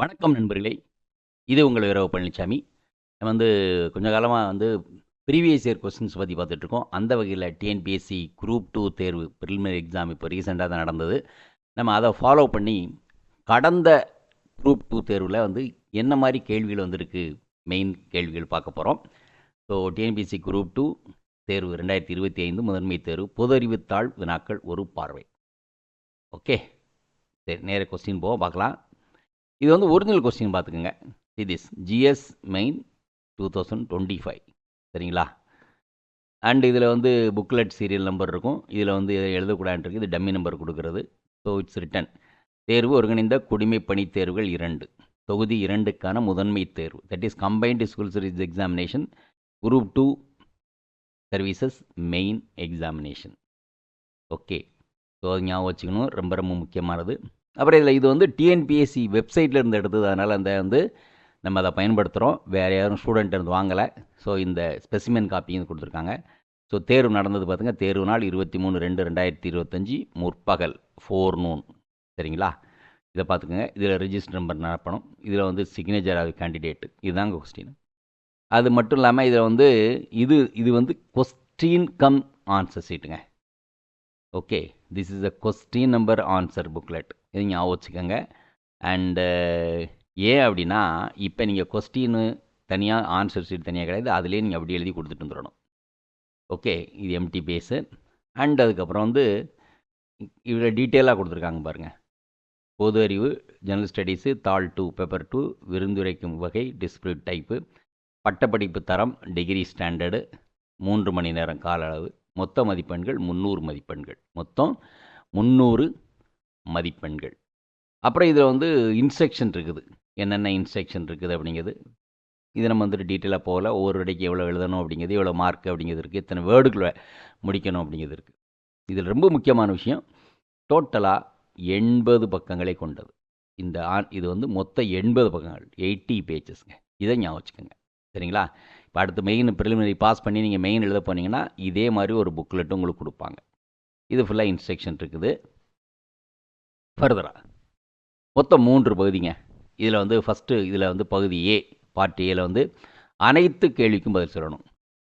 வணக்கம் நண்பர்களே. இது உங்கள் இரவு பழனிசாமி நம்ம வந்து கொஞ்ச காலமாக வந்து ப்ரீவியஸ் இயர் கொஸ்டின்ஸ் பற்றி பார்த்துட்ருக்கோம் அந்த வகையில் டிஎன்பிஎஸ்சி குரூப் டூ தேர்வு ப்ரிலிமினரி எக்ஸாம் இப்போ ரீசெண்டாக தான் நடந்தது. நம்ம அதை ஃபாலோ பண்ணி கடந்த குரூப் டூ தேர்வில் வந்து என்ன மாதிரி கேள்விகள் வந்திருக்கு? மெயின் கேள்விகள் பார்க்க போகிறோம் ஸோ டிஎன்பிஎஸ்சி குரூப் டூ தேர்வு ரெண்டாயிரத்தி இருபத்தி ஐந்து முதன்மை தேர்வு பொது அறிவுத்தாள் வினாக்கள் ஒரு பார்வை. ஓகே சரி நேர கொஸ்டின் போக பார்க்கலாம். இது வந்து ஒரிஜினல் கொஸ்டின் பார்த்துக்குங்க. இது GS main two thousand twenty five சரிங்களா? அண்ட் இதில் வந்து புக்லெட் சீரியல் நம்பர் இருக்கும். இதில் வந்து இதை இது டம்மி நம்பர் கொடுக்குறது. ஸோ இட்ஸ் ரிட்டன் தேர்வு ஒருங்கிணைந்த குடிமை பணி தேர்வுகள் இரண்டு. தொகுதி இரண்டுக்கான முதன்மை தேர்வு. That is combined school service examination group two services main examination okay so அது ஞாபகம் வச்சுக்கணும். ரொம்ப ரொம்ப முக்கியமானது. அப்புறம் இதில் இது வந்து டிஎன்பிஎஸ்சி வெப்சைட்டில் இருந்து எடுத்தது. அதனால் அந்த வந்து நம்ம அதை பயன்படுத்துகிறோம் வேறு யாரும் ஸ்டூடெண்ட் இருந்து வாங்கலை. ஸோ இந்த ஸ்பெசிமென் காப்பியும் கொடுத்துருக்காங்க. ஸோ தேர்வு நடந்தது பார்த்துங்க தேர்வு நாள் இருபத்தி மூணு ரெண்டு ரெண்டாயிரத்தி இருபத்தஞ்சி முற்பகல் ஃபோர் நூன் சரிங்களா? இதை பார்த்துக்கோங்க. இதில் ரிஜிஸ்டர் நம்பர் நடப்பணும் இதில் வந்து சிக்னேச்சர் ஆகுது கேண்டிடேட்டு இதுதாங்க கொஸ்டின் அது மட்டும் இல்லாமல் இதில் வந்து இது இது வந்து question come answer சீட்டுங்க okay this is a question number answer booklet இது ஞாபகம் வச்சுக்கோங்க. அண்டு ஏன் அப்படின்னா இப்போ நீங்கள் கொஸ்டின்னு தனியாக ஆன்சர் ஷீட் தனியாக கிடையாது. அதிலே நீங்கள் அப்படி எழுதி கொடுத்துட்டு வந்துடணும். ஓகே இது எம்டி பேஸு அண்ட் அதுக்கப்புறம் வந்து இவ்வளோ டீட்டெயிலாக கொடுத்துருக்காங்க பாருங்கள் பொது அறிவு ஜெனரல் ஸ்டடீஸு தாள் டூ பேப்பர் டூ விருந்துரைக்கும் வகை டிஸ்பிளிட் டைப்பு பட்டப்படிப்பு தரம் டிகிரி ஸ்டாண்டர்டு மூன்று மணி நேரம் கால அளவு மொத்த மதிப்பெண்கள் முந்நூறு மதிப்பெண்கள். மொத்தம் முந்நூறு மதிப்பெண்கள். அப்புறம் இதில் வந்து இன்ஸ்ட்ரக்ஷன் இருக்குது. என்னென்ன இன்ஸ்ட்ரக்ஷன் இருக்குது அப்படிங்கிறது. இது நம்ம வந்துட்டு டீட்டெயிலாக போகல. ஒவ்வொரு இடைக்கு எவ்வளோ எழுதணும் அப்படிங்கிறது எவ்வளோ மார்க் அப்படிங்கிறது இருக்குது. இத்தனை வேர்டுகளை முடிக்கணும் அப்படிங்கிறது இருக்குது. இதில் ரொம்ப முக்கியமான விஷயம் டோட்டலாக எண்பது பக்கங்களை கொண்டது. இந்த ஆண் இது வந்து மொத்தம் எண்பது பக்கங்கள் எயிட்டி பேஜஸ்ங்க இதை ஞாபகம் வச்சுக்கோங்க. சரிங்களா? இப்போ அடுத்து மெயின் ப்ரிலிமினரி பாஸ் பண்ணி நீங்கள் மெயின் எழுத போனீங்கன்னா இதே மாதிரி ஒரு புக்லெட்டும் உங்களுக்கு கொடுப்பாங்க. இது ஃபுல்லாக இன்ஸ்ட்ரக்ஷன் இருக்குது. ஃபர்தராக மொத்தம் மூன்று பகுதிங்க. இதில் வந்து ஃபஸ்ட்டு இதில் வந்து பகுதி ஏ பார்ட் ஏல வந்து அனைத்து கேள்விக்கும் பதில் சொல்லணும்.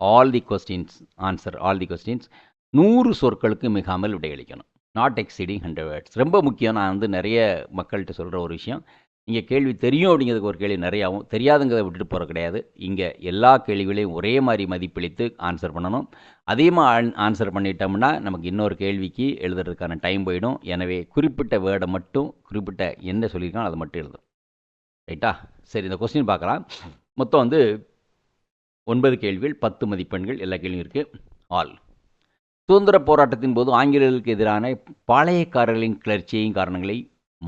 All the questions answer all the questions நூறு சொற்களுக்கு மிகாமல் விடையளிக்கணும். நாட் எக்ஸீடிங் ஹண்ட்ரட் வேர்ட்ஸ் ரொம்ப முக்கியம். நான் வந்து நிறைய மக்கள்கிட்ட சொல்கிற ஒரு விஷயம். இங்கே கேள்வி தெரியும் அப்படிங்கிறதுக்கு ஒரு கேள்வி நிறையாவும் தெரியாதுங்கிறத விட்டுட்டு போகிற கிடையாது. இங்கே எல்லா கேள்விகளையும் ஒரே மாதிரி மதிப்பளித்து ஆன்சர் பண்ணணும். அதிகமாக ஆன்சர் பண்ணிட்டோம்னா நமக்கு இன்னொரு கேள்விக்கு எழுதுறதுக்கான டைம் போயிடும். எனவே குறிப்பிட்ட வேர்டை மட்டும் குறிப்பிட்ட என்ன சொல்லியிருக்கானோ அதை மட்டும் எழுதும். ரைட்டா? சரி இந்த கொஸ்டின் பார்க்கலாம். மொத்தம் வந்து ஒன்பது கேள்விகள் பத்து மதிப்பெண்கள் எல்லா கேள்வியும் இருக்குது ஆல். சுதந்திர போராட்டத்தின் போது ஆங்கிலேயர்களுக்கு எதிரான பாளையக்காரர்களின் கிளர்ச்சியையும் காரணங்களை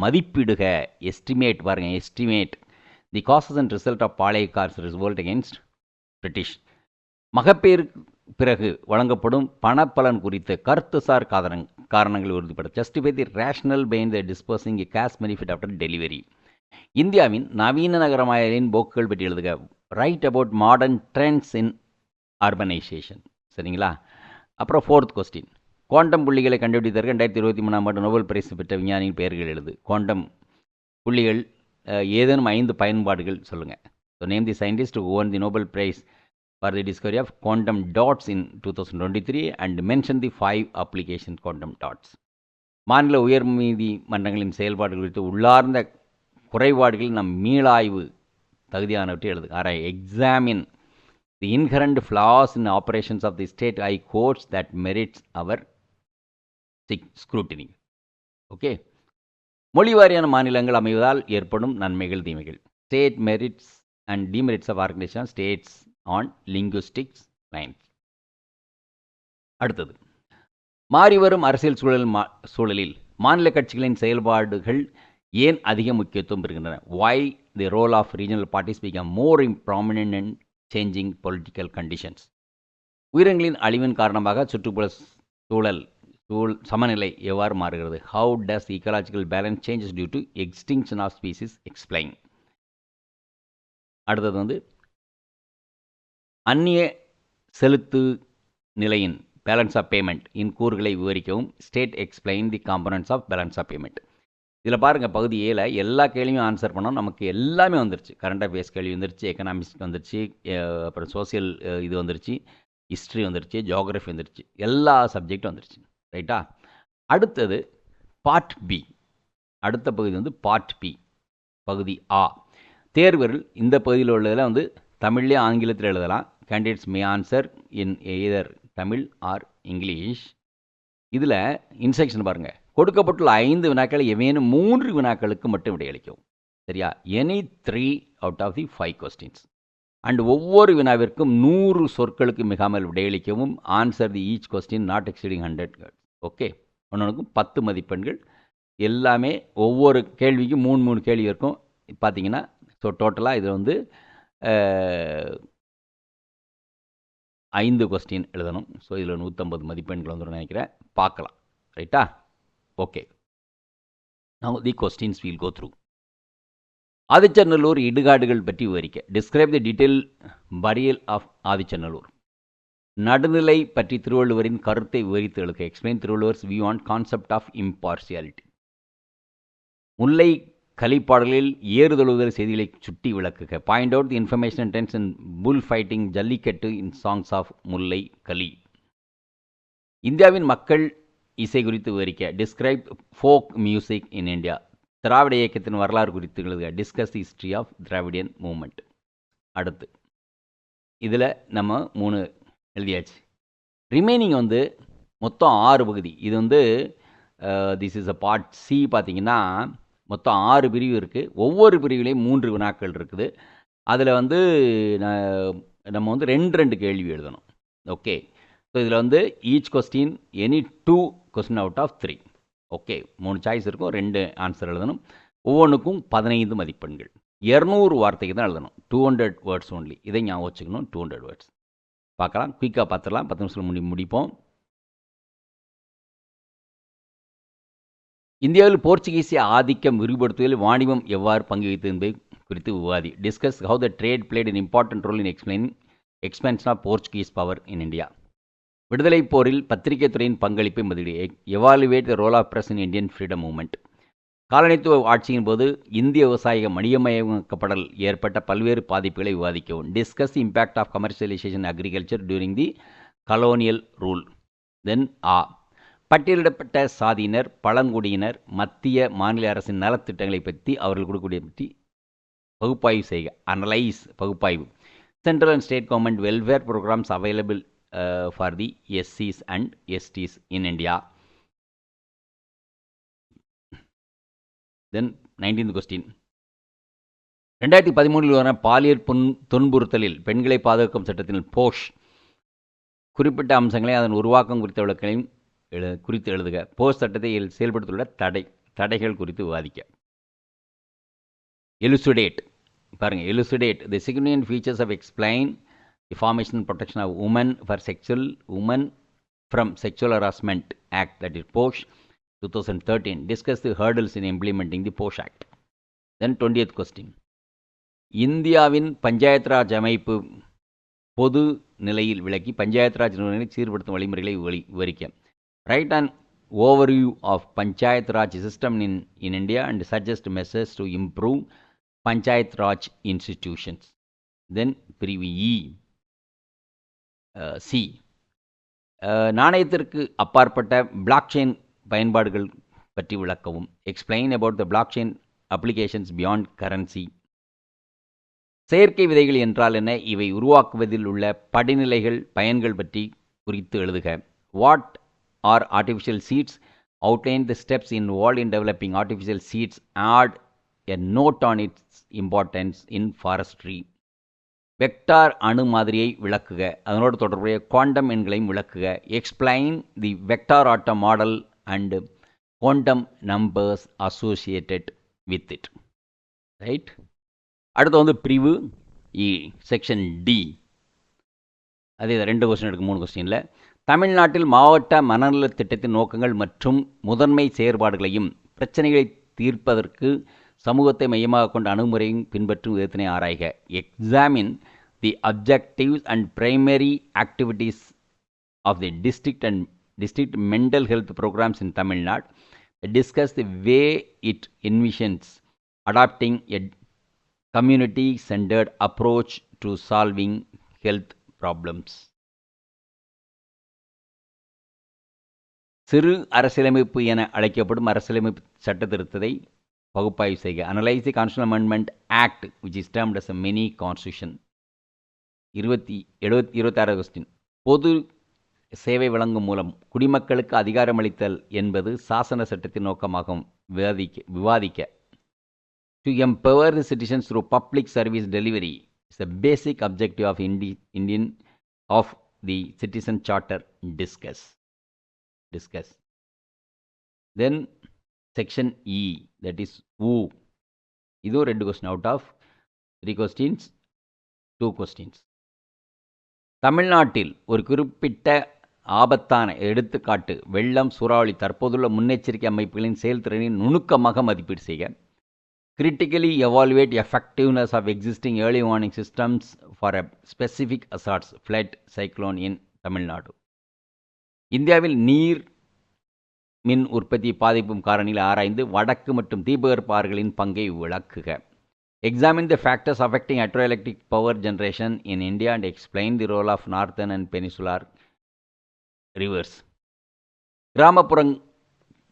மதிப்பிடுக எஸ்டிமேட் பாருங்கள் estimate the causes and result of Palayakkars result against British மகப்பேறு பிறகு வழங்கப்படும் பணப்பலன் குறித்த கருத்துசார் காரணங் காரணங்கள் உறுதிப்பட justify the rational behind the disbursing cash benefit after delivery இந்தியாவின் நவீன நகரமாயலின் போக்குகள் பற்றி எழுதுக. Write about modern trends in urbanisation சரிங்களா? அப்புறம் ஃபோர்த் கொஸ்டின் குவாண்டம் புள்ளிகளை கண்டுபிடித்ததற்கு ரெண்டாயிரத்தி இருபத்தி மூணாம் ஆண்டு நோபல் பரிசு பெற்ற விஞ்ஞானியின் பெயர்கள் எழுது. குவாண்டம் புள்ளிகள் ஏதேனும் ஐந்து பயன்பாடுகள் சொல்லுங்கள் so name the scientist won the Nobel prize for the discovery of quantum dots in two thousand twenty three and mention the five application quantum dots மாநில உயர் மன்றங்களின் செயல்பாடு குறித்து உள்ளார்ந்த குறைபாடுகளில் நம் மீளாய்வு தகுதியானவற்றை எழுது. ஆராய் examine the inherent flaws in operations of the state high courts that merits our scrutiny okay மொழிவாரியான மாநிலங்கள் அமைவதால் ஏற்படும் நன்மைகள் தீமைகள். State merits and demerits of organisation states on linguistics lines அடுத்தது. மாறிவரும் அரசியல் சூழல் மா சூழலில் மாநில கட்சிகளின் செயல்பாடுகள் ஏன் அதிக முக்கியத்துவம் பெறுகின்றன? Why the role of regional parties become more prominent and changing political conditions உயிரங்களின் அழிவின் காரணமாக சுற்றுப்புற சூழல் சூழ் சமநிலை எவ்வாறு மாறுகிறது? How does ecological balance changes due to extinction of species explain அடுத்தது வந்து அந்நிய செலுத்து நிலையின் பேலன்ஸ் ஆஃப் பேமெண்ட் இன் கூறுகளை விவரிக்கவும். State explain the components of balance of payment இதில் பாருங்கள் பகுதி ஏல எல்லா கேள்வியும் ஆன்சர் பண்ணோம். நமக்கு எல்லாமே வந்துருச்சு. கரண்ட் அஃபேர்ஸ் கேள்வி வந்துருச்சு எக்கனாமிக்ஸ் வந்துருச்சு அப்புறம் சோசியல் இது வந்துருச்சு ஹிஸ்ட்ரி வந்துருச்சு ஜியாகிரஃபி வந்துருச்சு எல்லா சப்ஜெக்டும் வந்துருச்சு. ரைட்டா? அடுத்தது பார்ட் பி அடுத்த பகுதி வந்து பார்ட் பி பகுதி ஆ தேர்வர்கள் இந்த பகுதியில் உள்ளதில் வந்து தமிழ்லேயே ஆங்கிலத்தில் எழுதலாம். Candidates may answer in either Tamil or English இதில் இன்ஸ்ட்ரக்ஷன் பாருங்கள் கொடுக்கப்பட்டுள்ள ஐந்து வினாக்கள் எவேனும் மூன்று வினாக்களுக்கு மட்டும் விடையளிக்கவும் சரியா? Any three out of the five questions and ஒவ்வொரு வினாவிற்கும் நூறு சொற்களுக்கு மிகாமல் விடையளிக்கவும் answer the each question not exceeding hundred okay? ஒன்றுக்கும் பத்து மதிப்பெண்கள். எல்லாமே ஒவ்வொரு கேள்விக்கும் மூணு மூணு கேள்வி இருக்கும். பார்த்தீங்கன்னா ஸோ டோட்டலாக இதில் வந்து ஐந்து கொஸ்டின் எழுதணும். ஸோ இதில் நூற்றம்பது மதிப்பெண்கள் வந்துடும் நினைக்கிறேன். பார்க்கலாம் ரைட்டா okay now the questions we'll go through Adichanallur இடுகாடுகள் பற்றி விவரிக்க. Describe the detail burial of Adichanallur. நடுநிலை பற்றி திருவள்ளுவரின் கருத்தை விவரித்து எழுக்க explain Thiruvalluvar's view on concept of impartiality Mullai கலிப்பாடலில் ஏறுதழுவுதல் செய்திகளை சுட்டி விளக்குக. Point out the information dense in bull fighting Jallikattu in songs of Mullai Kali. இந்தியாவின் மக்கள் இசை குறித்து விவரிக்க. Describe folk music in India திராவிட இயக்கத்தின் வரலாறு குறித்து எழுதுக. Discuss the history of Dravidian movement அடுத்து. இதில் நம்ம மூணு எழுதியாச்சு. ரிமைனிங் வந்து மொத்தம் ஆறு பகுதி. இது வந்து this is a part C பார்த்தீங்கன்னா மொத்தம் ஆறு பிரிவு இருக்குது ஒவ்வொரு பிரிவிலையும் மூன்று வினாக்கள் இருக்குது. அதில் வந்து நம்ம வந்து ரெண்டு ரெண்டு கேள்வி எழுதணும். ஓகே ஸோ இதில் வந்து each question any two question out of three okay மூணு சாய்ஸ் இருக்கும் ரெண்டு ஆன்சர் எழுதணும். ஒவ்வொன்றுக்கும் பதினைந்து மதிப்பெண்கள். இரநூறு வார்த்தைக்கு தான் எழுதணும். டூ ஹண்ட்ரட் வேர்ட்ஸ் ஒன்லி இதை ஞாபகம் வச்சுக்கணும் டூ ஹண்ட்ரட் வேர்ட்ஸ் பார்க்கலாம். குயிக்காக பார்த்துடலாம். பத்து நிமிஷத்தில் முடி முடிப்போம். இந்தியாவில் போர்ச்சுகீசிய ஆதிக்கம் விரிவுபடுத்துவதில் வாணிபம் எவ்வாறு பங்கு வகித்தது என்பதை குறித்து விவாதி discuss how the trade played in important role in explain expansion of Portuguese power in India விடுதலைப் போரில் பத்திரிகை துறையின் பங்களிப்பை மதிப்பீடு evaluate the role of press in Indian freedom movement காலனித்துவ ஆட்சியின் போது இந்திய விவசாய மணியமயமாக்கப்படல் ஏற்பட்ட பல்வேறு பாதிப்புகளை விவாதிக்கவும். Discuss impact of commercialisation agriculture during the colonial rule then ah பட்டியலிடப்பட்ட சாதியினர் பழங்குடியினர் மத்திய மாநில அரசின் நலத்திட்டங்களை பற்றி அவர்கள் கொடுக்கக்கூடிய பற்றி பகுப்பாய்வு செய்க. அனலைஸ் பகுப்பாய்வு. Central and state government welfare programmes available for the எஸ்சிஸ் and STs in India then nineteenth question ரெண்டாயிரத்தி பதிமூணில் வர பாலியல் புன் துன்புறுத்தலில் பெண்களை பாதுகாக்கும் சட்டத்தின் போஷ். குறிப்பிட்ட அம்சங்களை அதன் உருவாக்கம் குறித்த விளக்கங்களையும் எழு குறித்து எழுதுக. போஸ்ட் சட்டத்தை செயல்படுத்தியுள்ள தடை தடைகள் குறித்து விவாதிக்க. எலுசுடேட் பாருங்கள் elucidate the significant features of explain the protection of women for sexual women from sexual harassment act that is post 2013 discuss the hurdles in implementing the POSH Act. Then 20th question. இந்தியாவின் பஞ்சாயத் ராஜ் அமைப்பு பொது நிலையில் விளக்கி பஞ்சாயத்து ராஜ் நிறுவனங்களை சீர்படுத்தும் வழிமுறைகளை விவரிக்க write and overview of panchayat raj system in in India and suggest message to improve panchayat raj institutions then பிரிவு e. uh, E C uh, நாணயத்திற்கு அப்பாற்பட்ட பிளாக் செயின் பயன்பாடுகள் பற்றி விளக்கவும். Explain about the block chain applications beyond currency செயற்கை விதைகள் என்றால் என்ன? இவை உருவாக்குவதில் உள்ள படிநிலைகள் பயன்கள் பற்றி குறித்து எழுதுக. What are artificial seeds outline the steps involve in developing artificial seeds add a note on its importance in forestry vector அணு மாதிரியை விளக்குக. அதனோடு தொடர்புடைய குவாண்டம் எண்களையும் விளக்குக. Explain the vector atom model and quantum numbers associated with it right அடுத்து வந்து பிரிவு இ செக்ஷன் டி அதே இது ரெண்டு கொஸ்டின் எடுக்கும் மூணு கொஸ்டினில் தமிழ்நாட்டில் மாவட்ட மனநல திட்டத்தின் நோக்கங்கள் மற்றும் முதன்மை செயற்பாடுகளையும் பிரச்சனைகளை தீர்ப்பதற்கு சமூகத்தை மையமாக கொண்ட அணுகுமுறையும் பின்பற்றும் விதத்தினை ஆராய்க. Examine the objectives and primary activities of the district and district mental health programs in Tamil Nadu, discuss the way it envisions adopting a community centered approach to solving health problems. சிறு அரசியலமைப்பு என அழைக்கப்படும் அரசியலமைப்பு சட்ட திருத்தத்தை பகுப்பாய்வு செய்க analyse the constitution amendment act which is termed as a mini constitution இருபத்தி எழுபத்தி இருபத்தாறு கொஸ்டின் பொது சேவை வழங்கும் மூலம் குடிமக்களுக்கு அதிகாரமளித்தல் என்பது சாசன சட்டத்தின் நோக்கமாகும். விவாதிக்க விவாதிக்க. To empower the citizens through public service delivery is the basic objective of Indi Indian of the citizen charter discuss discuss then section E that is uh இதுவும் ரெண்டு question out of three questions two questions தமிழ்நாட்டில் ஒரு குறிப்பிட்ட ஆபத்தான எடுத்துக்காட்டு. வெள்ளம் சூறாவளி தற்போதுள்ள முன்னெச்சரிக்கை அமைப்புகளின் செயல்திறனை நுணுக்கமாக மதிப்பீடு செய்க. Critically evaluate effectiveness of existing early warning systems for a specific hazards flood cyclone in Tamil Nadu இந்தியாவில் நீர் மின் உற்பத்தி பாதிப்பும் காரணியில் ஆராய்ந்து வடக்கு மற்றும் தீபகற்பார்களின் பங்கை விளக்குக. Examine the factors affecting hydroelectric power generation in India and explain the role of northern and peninsular rivers கிராமப்புற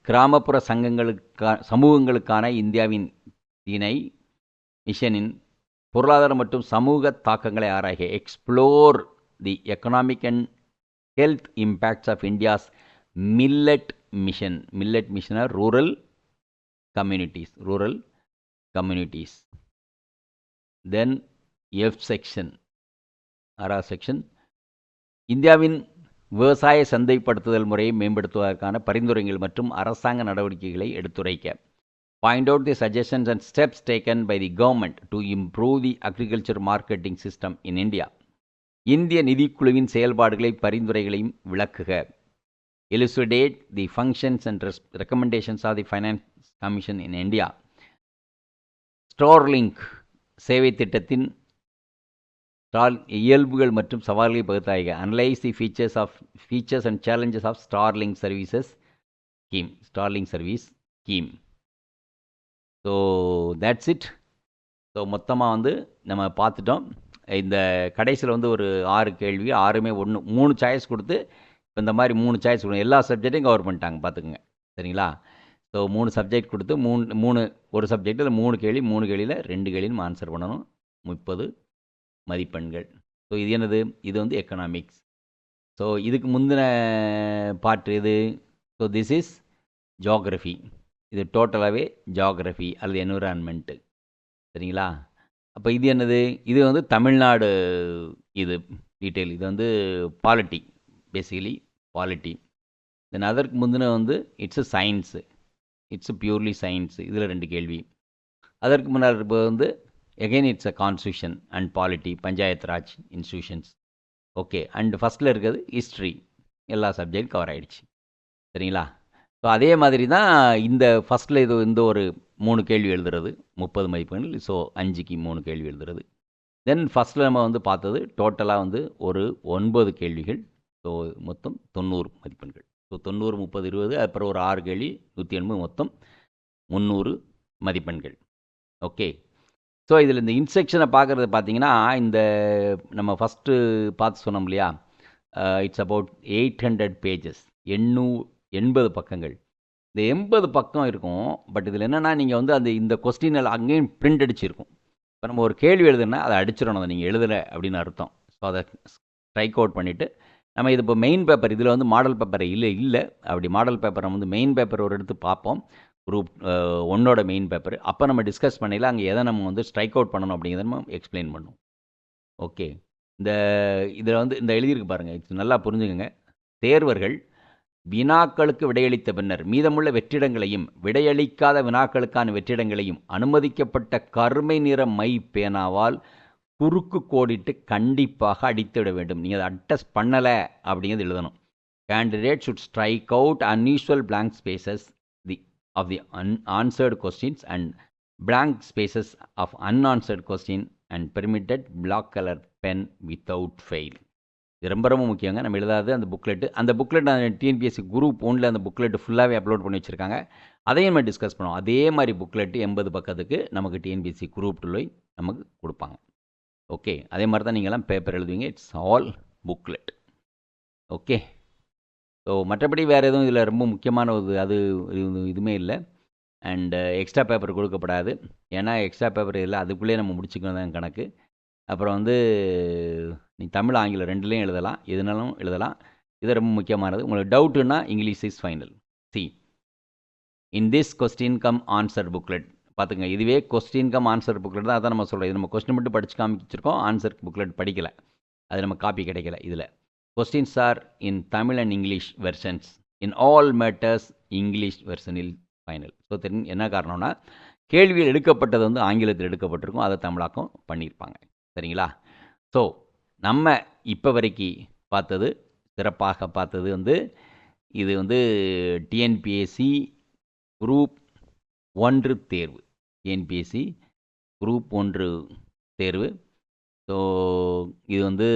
கிராமப்புற சங்கங்களுக்கா சமூகங்களுக்கான இந்தியாவின் திணை மிஷனின் பொருளாதார மற்றும் சமூக தாக்கங்களை ஆராய explore the economic and health impacts of India's millet mission millet mission on rural communities rural communities then F section ஆறாவது செக்ஷன் இந்தியாவின் விவசாய சந்தைப்படுத்துதல் முறையை மேம்படுத்துவதற்கான பரிந்துரைகள் மற்றும் அரசாங்க நடவடிக்கைகளை எடுத்துரைக்க. Point out the suggestions and steps taken by the government to improve the agriculture marketing system in India இந்திய நிதிக்குழுவின் செயல்பாடுகளை பரிந்துரைகளையும் விளக்குக. Elucidate the functions and recommendations of the finance commission in India Starlink சேவை திட்டத்தின் ஸ்டார் இயல்புகள் மற்றும் சவால்களை பகுத்தாய்க. Analyse the features of features and challenges of Starlink services scheme Starlink service scheme so that's it so மொத்தமாக வந்து நம்ம பார்த்துட்டோம். இந்த கடைசியில் வந்து ஒரு ஆறு கேள்வி ஆறுமே ஒன்று மூணு சாய்ஸ் கொடுத்து இப்போ இந்த மாதிரி மூணு சாய்ஸ் கொடுங்க. எல்லா சப்ஜெக்ட்டையும் கவர் பண்ணிட்டாங்க பார்த்துக்குங்க. சரிங்களா? ஸோ மூணு சப்ஜெக்ட் கொடுத்து மூணு மூணு ஒரு சப்ஜெக்டில் மூணு கேள்வி மூணு கேள்வியில் ரெண்டு கேள்வியும் ஆன்சர் பண்ணணும். முப்பது மதிப்பெண்கள். ஸோ இது என்னது? இது வந்து எக்கனாமிக்ஸ் ஸோ இதுக்கு முந்தின பாட்டு இது ஸோ திஸ் இஸ் ஜாகிரஃபி இது டோட்டலாகவே ஜாகிரஃபி அல்லது என்விரான்மெண்ட்டு சரிங்களா? அப்போ இது என்னது? இது வந்து தமிழ்நாடு இது டீட்டெயில் இது வந்து பாலிட்டி பேசிக்கலி பாலிட்டி தென் அதற்கு முந்தின வந்து it's a science it's purely science இதில் ரெண்டு கேள்வி. அதற்கு முன்னால் இப்போ வந்து again it's a constitution and polity panchayat raj institutions okay and ஃபஸ்ட்டில் இருக்கிறது ஹிஸ்ட்ரி எல்லா சப்ஜெக்ட் கவர் ஆகிடுச்சு சரிங்களா? ஸோ அதே மாதிரி தான் இந்த ஃபஸ்ட்டில் இது இந்த ஒரு மூணு கேள்வி எழுதுறது முப்பது மதிப்பெண்கள் ஸோ அஞ்சுக்கு மூணு கேள்வி எழுதுறது. தென் ஃபஸ்ட்டில் நம்ம வந்து பார்த்தது டோட்டலாக வந்து ஒரு ஒன்பது கேள்விகள் ஸோ மொத்தம் தொண்ணூறு மதிப்பெண்கள். ஸோ தொண்ணூறு முப்பது இருபது அப்புறம் ஒரு ஆறு கேள்வி நூற்றி எண்பது மொத்தம் முந்நூறு மதிப்பெண்கள். ஓகே ஸோ இதில் இந்த இன்ஸ்ட்ரக்ஷனை பார்க்குறது பார்த்தீங்கன்னா இந்த நம்ம ஃபஸ்ட்டு பார்த்து சொன்னோம் இல்லையா? It's about eight hundred pages எண்ணூ எண்பது பக்கங்கள். இந்த எண்பது பக்கம் இருக்கும். பட் இதில் என்னென்னா நீங்கள் வந்து அந்த இந்த கொஸ்டினில் அங்கேயும் பிரிண்ட் அடிச்சிருக்கும். இப்போ நம்ம ஒரு கேள்வி எழுதுனா அதை அடிச்சிடணும் அதை நீங்கள் எழுதலை அப்படின்னு அர்த்தம். ஸோ அதை ஸ்ட்ரைக் அவுட் பண்ணிவிட்டு நம்ம இது இப்போ மெயின் பேப்பர் இதில் வந்து மாடல் பேப்பர் இல்லை இல்லை. அப்படி மாடல் பேப்பரை வந்து மெயின் பேப்பர் ஒரு எடுத்து பார்ப்போம். குரூப் ஒன்னோட மெயின் பேப்பர் அப்போ நம்ம டிஸ்கஸ் பண்ணல அங்கே எதை நம்ம வந்து ஸ்ட்ரைக் அவுட் பண்ணணும் அப்படிங்கிறத நம்ம எக்ஸ்பிளைன் பண்ணும் ஓகே இந்த இதில் வந்து இந்த எழுதியிருக்கு பாருங்கள் இது நல்லா புரிஞ்சுக்கோங்க. தேர்வர்கள் வினாக்களுக்கு விடையளித்த பின்னர் மீதமுள்ள வெற்றிடங்களையும் விடையளிக்காத வினாக்களுக்கான வெற்றிடங்களையும் அனுமதிக்கப்பட்ட கருமை நிற மை பேனாவால் குறுக்கு கோடிட்டு கண்டிப்பாக அடித்துவிட வேண்டும். நீங்கள் அதை அட்டஸ்ட் பண்ணலை அப்படிங்கிறது எழுதணும். Candidate should strike out unusual blank spaces of the unanswered questions and blank spaces of unanswered question and permitted black colour pen without fail இது ரொம்ப ரொம்ப முக்கியங்க. நம்ம எழுதாது அந்த புக்லெட்டு அந்த புக்லெட் அந்த டிஎன்பிஎஸ்சி குரூப் ஒன்றில் அந்த புக்லெட் ஃபுல்லாகவே அப்லோட் பண்ணி வச்சுருக்காங்க. அதையும் நம்ம டிஸ்கஸ் பண்ணுவோம். அதே மாதிரி புக்லெட்டு எண்பது பக்கத்துக்கு நமக்கு டிஎன்பிஎஸ்சி குரூப் டூலை நமக்கு கொடுப்பாங்க. ஓகே அதே மாதிரி தான் நீங்கள்லாம் பேப்பர் எழுதுவீங்க. It's all booklet okay so மற்றபடி வேறு எதுவும் இதில் ரொம்ப முக்கியமான ஒரு அது இதுவுமே இல்லை. அண்டு எக்ஸ்ட்ரா பேப்பர் கொடுக்கப்படாது. ஏன்னா எக்ஸ்ட்ரா பேப்பர் இல்லை அதுக்குள்ளேயே நம்ம முடிச்சுக்கணும் தான் கணக்கு. அப்புறம் வந்து நீ தமிழ் ஆங்கிலம் ரெண்டுலேயும் எழுதலாம். எதுனாலும் எழுதலாம். இது ரொம்ப முக்கியமானது. உங்களுக்கு டவுட்டுன்னா English is final C in this question come answer booklet பார்த்துங்க இதுவே கொஸ்டின் கம் ஆன்சர் புக்லெட் தான் அதான் நம்ம சொல்கிறோம் இது நம்ம கொஸ்டின் மட்டும் படிச்சு காமிச்சிருக்கோம். ஆன்சர் புக்லெட் படிக்கலை. அது நம்ம காப்பி கிடைக்கல இதில். Questions are in Tamil and English versions in all matters English வெர்ஷனில் final so தெரியும் என்ன காரணம்னா கேள்வியில் எடுக்கப்பட்டது வந்து ஆங்கிலத்தில் எடுக்கப்பட்டிருக்கும். அதை தமிழாக்கம் பண்ணியிருப்பாங்க. சரிங்களா? ஸோ நம்ம இப்போ வரைக்கும் பார்த்தது சிறப்பாக பார்த்தது வந்து இது வந்து டிஎன்பிஎஸ்சி குரூப் ஒன்று தேர்வு. டிஎன்பிஎஸ்சி குரூப் ஒன்று தேர்வு. ஸோ இது வந்து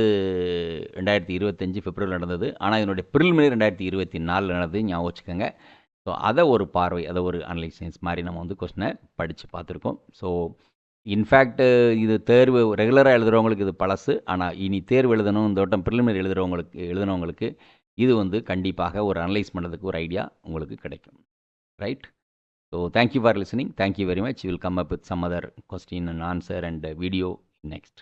ரெண்டாயிரத்தி இருபத்தஞ்சி பிப்ரவரி நடந்தது. ஆனால் இதனுடைய ப்ரிலிமினரி ரெண்டாயிரத்தி இருபத்தி நாலில் நடந்தது. ஞாபகம் வச்சுக்கோங்க. ஸோ அதை ஒரு பார்வை அதை ஒரு அனலைசன்ஸ் மாதிரி நம்ம வந்து கொஸ்டினை படித்து பார்த்துருக்கோம். ஸோ இன்ஃபேக்ட் இது தேர்வு ரெகுலராக எழுதுகிறவங்களுக்கு இது பழசு. ஆனால் இனி தேர்வு எழுதணும் இந்த வட்டம் பிரிலிமினரி எழுதுகிறவங்களுக்கு எழுதுனவங்களுக்கு இது வந்து கண்டிப்பாக ஒரு அனலைஸ் பண்ணுறதுக்கு ஒரு ஐடியா உங்களுக்கு கிடைக்கும். Right so thank you for listening thank you very much will come up with some other question and answer and video next